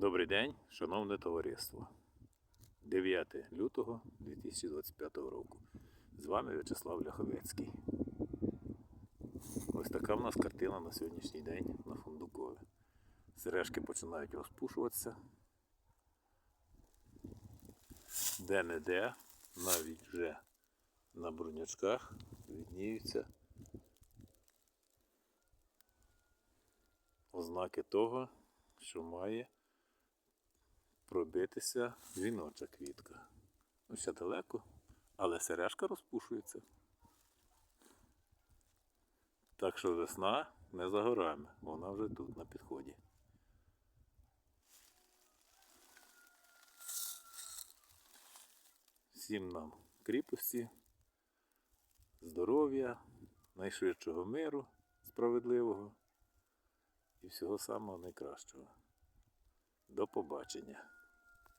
Добрий день, шановне товариство. 9 лютого 2025 року. З вами В'ячеслав Ляховецький. Ось така в нас картина на сьогоднішній день на Фундукові. Сережки починають розпушуватися. Де-не-де, навіть вже на бронячках відніються ознаки того, що має пробитися дзвіноча квітка. Ну, ще далеко, але сережка розпушується. Так що весна не за горами, вона вже тут на підході. Всім нам кріпості, здоров'я, найшвидшого миру, справедливого і всього самого найкращого. До побачення.